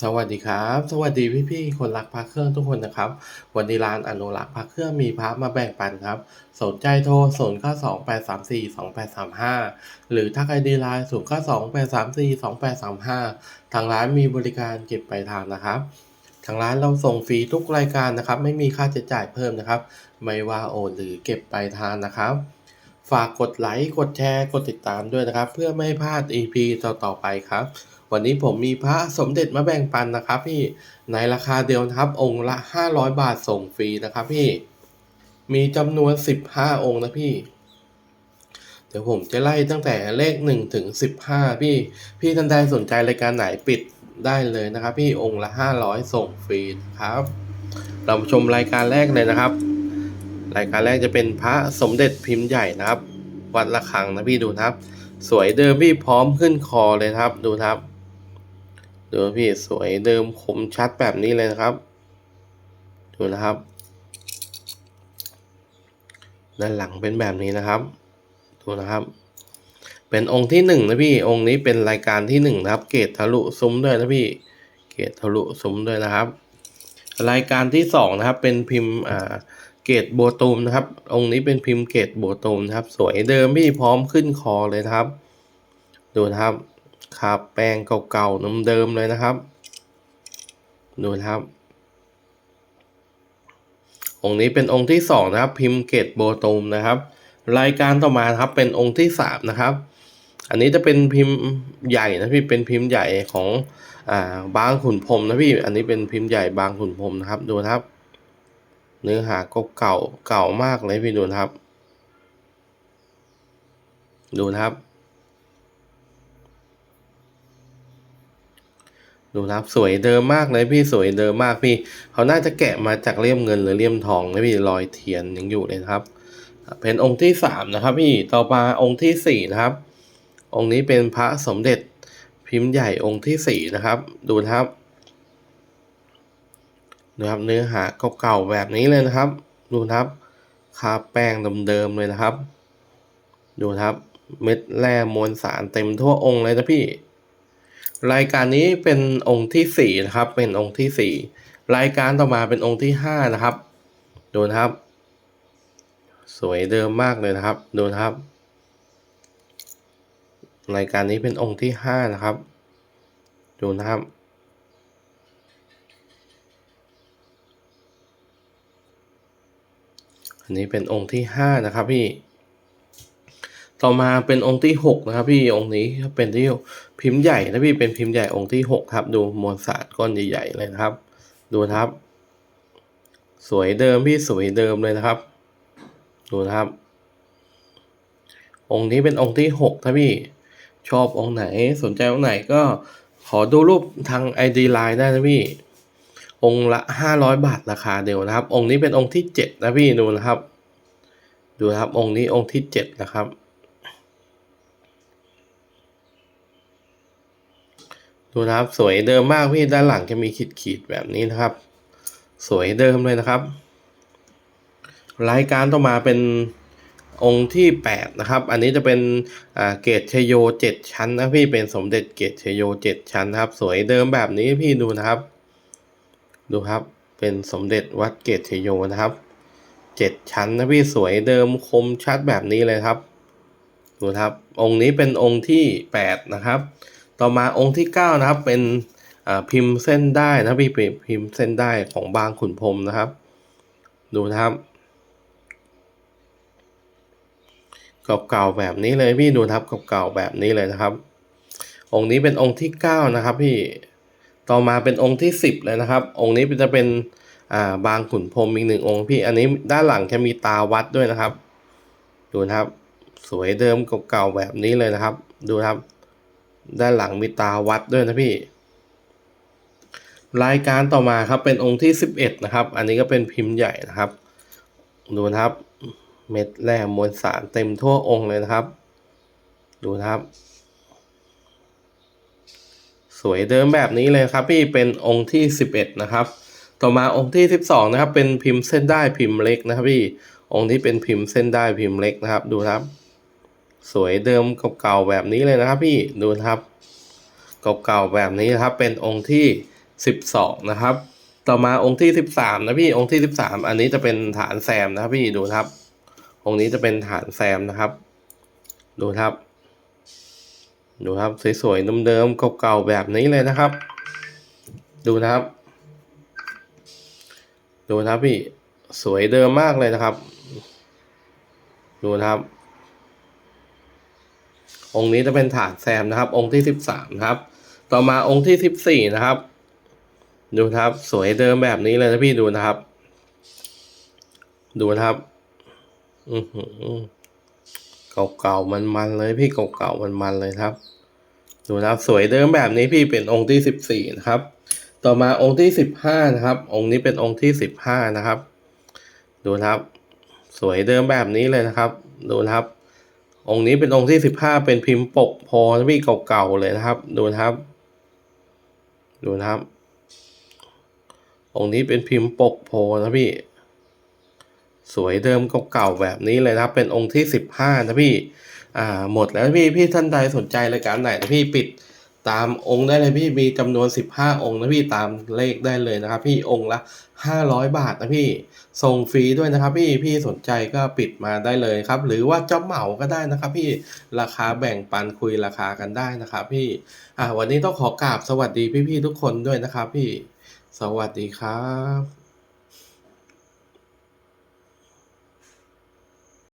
สวัสดีครับ สวัสดีพี่ๆคนรักพระเครื่องทุกคนนะครับ วันนี้ร้านอนุรักษ์พระเครื่องมีพระมาแบ่งปันครับ สนใจโทร0 9 2 8 3 4 2 8 3 5หรือทักไอดีไลน์0 9 2 8 3 4 2 8 3 5ทางร้านมีบริการเก็บปลายทางนะครับ ทางร้านเราส่งฟรีทุกรายการนะครับ ไม่มีค่าใช้จ่ายเพิ่มนะครับ ไม่ว่าโอนหรือเก็บปลายทางนะครับ ฝากกดไลค์ กดแชร์ กดติดตามด้วยนะครับ เพื่อไม่ให้พลาด EP ต่อๆไปครับ วันนี้ผมมีพระสมเด็จมาแบ่งปันนะครับพี่ ในราคาเดียวนะครับ องค์ละ 500 บาทส่งฟรีนะครับพี่ มีจำนวน 15 องค์นะพี่ เดี๋ยวผมจะไล่ตั้งแต่เลข 1 ถึง 15 พี่ พี่ท่านใดสนใจรายการไหนปิดได้เลยนะครับพี่องค์ละ 500 ส่งฟรีครับ เรามาชมรายการแรกเลยนะครับ รายการแรกจะเป็นพระสมเด็จพิมพ์ใหญ่นะครับ วัดระฆังนะพี่ดูนะครับ สวยเดิมพี่พร้อมขึ้นคอเลยครับดูนะครับ ดูพี่สวยเดิมคมชัดแบบนี้เลยนะครับ ดูนะครับ ด้านหลังเป็นแบบนี้นะครับ ดูนะครับ เป็นองค์ที่หนึ่งนะพี่องค์นี้เป็นรายการที่หนึ่งนะครับ เกตทะลุซุ้มด้วยนะพี่ เกตทะลุซุ้มด้วยนะครับ รายการที่สองนะครับ เป็นพิมพ์อ่า เกตโบตูมนะครับ องค์นี้เป็นพิมพ์เกตโบตูมนะครับ สวยเดิมพี่พร้อมขึ้นคอเลยนะครับ ดูนะครับคาบแป้งเก่าๆน้ำเดิมเลยนะครับ ดูนะครับ องค์นี้เป็นองค์ที่สองนะครับ พิมพ์เกตโบตูมนะครับ รายการต่อมาครับเป็นองค์ที่สามนะครับ อันนี้จะเป็นพิมพ์ใหญ่นะพี่เป็นพิมพ์ใหญ่ของอ่าบางขุนพรมนะพี่ อันนี้เป็นพิมพ์ใหญ่บางขุนพรมนะครับ ดูนะครับ เนื้อหาก็เก่าเก่ามากเลยพี่ดูนะครับ ดูนะครับ ดูนะครับสวยเดิมมากเลยพี่สวยเดิมมากพี่เขาน่าจะแกะมาจากเลี่ยมเงินหรือเลี่ยมทองนะพี่รอยเทียนยังอยู่เลยครับ เป็นองค์ที่สามนะครับ พี่ต่อมาองค์ที่สี่นะครับ องค์นี้เป็นพระสมเด็จพิมพ์ใหญ่องค์ที่สี่นะครับ ดูนะครับ นะครับเนื้อหาเก่าๆแบบนี้เลยนะครับ ดูนะครับคาแป้งเดิมๆเลยนะครับ ดูนะครับเม็ดแร่มวลสารเต็มทั่วองค์เลยนะพี่ รายการนี้เป็นองค์ที่สี่นะครับ เป็นองค์ที่สี่รายการต่อมาเป็นองค์ที่ห้านะครับ ดูนะครับ สวยเดิมมากเลยนะครับ ดูนะครับ รายการนี้เป็นองค์ที่ห้านะครับ ดูนะครับ นนี้เป็นองค์ที่ห้านะครับพี่ ต่อมาเป็นองค์ที่หกนะครับพี่องค์นี้เป็นที่พิมพ์ใหญ่นะพี่เป็นพิมพ์ใหญ่องค์ที่หกครับ ดูมวลสารก้อนใหญ่ๆเลยนะครับ ดูครับ สวยเดิมพี่สวยเดิมเลยนะครับ ดูนะครับ องค์นี้เป็นองค์ที่หกนะพี่ชอบองค์ไหนสนใจองค์ไหนก็ขอดูรูปทาง ID Line ได้นะพี่ องค์ละห้าร้อยบาทราคาเดียวนะครับ องค์นี้เป็นองค์ที่เจ็ดนะพี่ดูนะครับ ดูนะครับองค์นี้องค์ที่เจ็ดนะครับ ดูนะครับสวยเดิมมากพี่ด้านหลังจะมีขีดๆแบบนี้นะครับ สวยเดิมเลยนะครับ รายการต่อมาเป็นองค์ที่แปดนะครับ อันนี้จะเป็นอ่าเกตชโยเจ็ดชั้นนะพี่เป็นสมเด็จเกตชโยเจ็ดชั้นนะครับ สวยเดิมแบบนี้พี่ดูนะครับ ดูครับเป็นสมเด็จวัดเกตชโยนะครับเจ็ดชั้นนะพี่สวยเดิมคมชัดแบบนี้เลยครับ ดูครับ องค์นี้เป็นองค์ที่แปดนะครับ ต่อมาองค์ที่เก้านะครับ เป็นพิมพ์เส้นได้นะพี่พิมพ์เส้นได้ของบางขุนพรหมนะครับ ดูนะครับเก่าๆแบบนี้เลยพี่ดูครับเก่าๆแบบนี้เลยนะครับ องค์นี้เป็นองค์ที่เก้านะครับพี่ ต่อมาเป็นองค์ที่สิบเลยนะครับ องค์นี้จะเป็นาบางขุนพรมอีกหนึ่งองค์พี่ อันนี้ด้านหลังจะมีตาวัดด้วยนะครับ ดูนะครับ สวยเดิมเก่าๆแบบนี้เลยนะครับ ดูนะครับ ด้านหลังมีตาวัดด้วยนะพี่ รายการต่อมาครับเป็นองค์ที่สิบเอ็ดนะครับ อันนี้ก็เป็นพิมพ์ใหญ่นะครับ ดูนะครับ เม็ดแร่มวลสารเต็มทั่วองค์เลยนะครับ ดูนะครับ สวยเดิมแบบนี้เลยครับพี่เป็นองค์ที่สิบเอ็ดนะครับ ต่อมาองค์ที่สิบสองนะครับ เป็นพิมพ์เส้นได้พิมพ์เล็กนะครับพี่องค์ที่เป็นพิมพ์เส้นได้พิมพ์เล็กนะครับ ดูครับ สวยเดิมเก่าๆแบบนี้เลยนะครับ พี่ดูครับเก่าๆแบบนี้นะครับ เป็นองค์ที่สิบสองนะครับ ต่อมาองค์ที่สิบสามนะพี่องค์ที่สิบสามอันนี้จะเป็นฐานแซมนะครับพี่ดูครับ องค์นี้จะเป็นฐานแซมนะครับ ดูครับ ดูครับสวยๆเดิมๆเก่าๆแบบนี้เลยนะครับ ดูนะครับ ดูนะครับพี่สวยเดิมมากเลยนะครับ ดูนะครับ องค์นี้จะเป็นฐานแซมนะครับ องค์ที่สิบสามครับ ต่อมาองค์ที่สิบสี่นะครับ ดูนะครับ สวยเดิมแบบนี้เลยนะพี่ดูนะครับ ดูนะครับ อือหือเก่าๆมันๆเลยพี่เก่าๆมันๆเลยครับ ดูนะครับสวยเดิมแบบนี้พี่เป็นองค์ที่สิบสี่นะครับ ต่อมาองค์ที่สิบห้านะครับ องค์นี้เป็นองค์ที่สิบห้านะครับ ดูนะครับ สวยเดิมแบบนี้เลยนะครับ ดูนะครับ องค์นี้เป็นองค์ที่สิบห้าเป็นพิมพ์ปกโพนะพี่เก่าๆเลยนะครับ ดูนะครับ ดูนะครับ องค์นี้เป็นพิมพ์ปกโพนะพี่ สวยเดิมเก่าๆแบบนี้เลยนะครับ เป็นองค์ที่สิบห้านะพี่อ่าหมดแล้วพี่พี่ท่านใดสนใจรายการไหนนะพี่ปิดตามองค์ได้เลยพี่มีจำนวนสิบห้าองค์นะพี่ตามเลขได้เลยนะครับ พี่องค์ละห้าร้อยบาทนะพี่ส่งฟรีด้วยนะครับ พี่พี่สนใจก็ปิดมาได้เลยครับ หรือว่าจะเหมาก็ได้นะครับ พี่ราคาแบ่งปันคุยราคากันได้นะครับ พี่อ่าวันนี้ต้องขอกราบสวัสดีพี่ๆทุกคนด้วยนะครับ พี่ สวัสดีครับ